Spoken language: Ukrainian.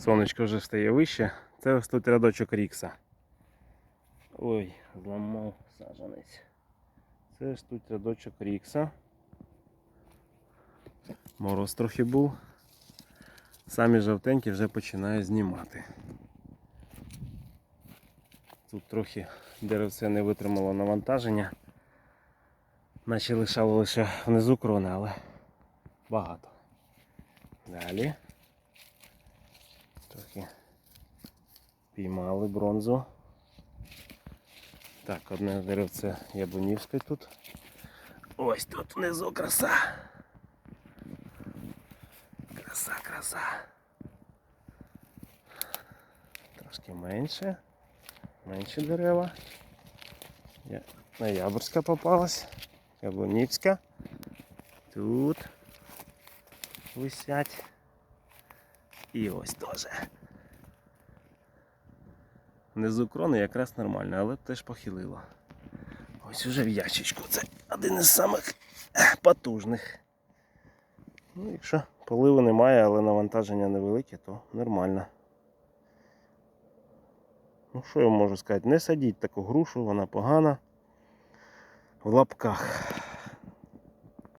Сонечко вже стає вище. Це ось тут рядочок рікса. Ой, зламав сажанець. Це ж тут рядочок рікса. Мороз трохи був. Самі жовтенькі вже починаю знімати. Тут трохи деревце не витримало навантаження. Наче лишало лише внизу крони, але багато. Далі. Трохи піймали бронзу. Так, одне деревце яблунівське тут. Ось тут внизу краса. Краса, краса. Трошки менше. Менші дерева. Ноябрьська попалась. Яблунівська. Тут висять. І ось теж. Внизу крони якраз нормально, але теж похилило. Ось уже в ящичку. Це один із самих потужних. Ну, якщо поливу немає, але навантаження невелике, то нормально. Ну, що я можу сказати? Не садіть таку грушу, вона погана. В лапках.